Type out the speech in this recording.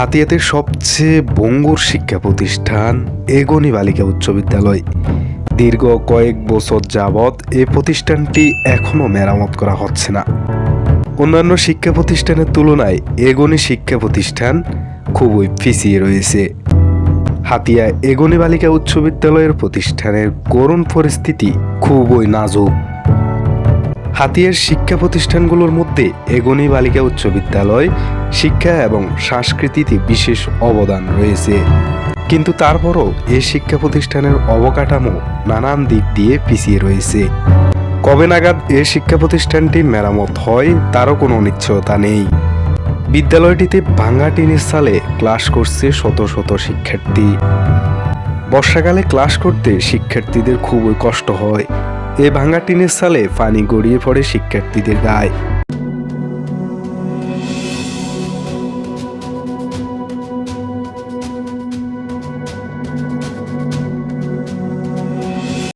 হাতিয়াতের সবচেয়ে বঙ্গুর শিক্ষা প্রতিষ্ঠান এগনি বালিকা উচ্চ বিদ্যালয়। দীর্ঘ কয়েক বছর যাবৎ এ প্রতিষ্ঠানটি এখনও মেরামত করা হচ্ছে না। অন্যান্য শিক্ষা প্রতিষ্ঠানের তুলনায় এগনি শিক্ষা প্রতিষ্ঠান খুবই পিছিয়ে রয়েছে। হাতিয়া এগনি বালিকা উচ্চ বিদ্যালয়ের প্রতিষ্ঠানের করুণ পরিস্থিতি খুবই নাজুক। হাতিয়ার শিক্ষা প্রতিষ্ঠানগুলোর মধ্যে এগনি বালিকা উচ্চ বিদ্যালয়, শিক্ষা এবং সংস্কৃতিতে বিশেষ অবদান রয়েছে। কিন্তু তারপরও এই শিক্ষা প্রতিষ্ঠানের অবকাঠামো নানান দিক দিয়ে পিছিয়ে রয়েছে। কবে নাগাদ এ শিক্ষা প্রতিষ্ঠানটি মেরামত হয়, তারও কোনো নিশ্চয়তা নেই। বিদ্যালয়টিতে ভাঙা টিনের সালে ক্লাস করছে শত শত শিক্ষার্থী। বর্ষাকালে ক্লাস করতে শিক্ষার্থীদের খুবই কষ্ট হয়। এ ভাঙা টিনের সালে পানি গড়িয়ে পড়ে শিক্ষার্থীদের গায়ে।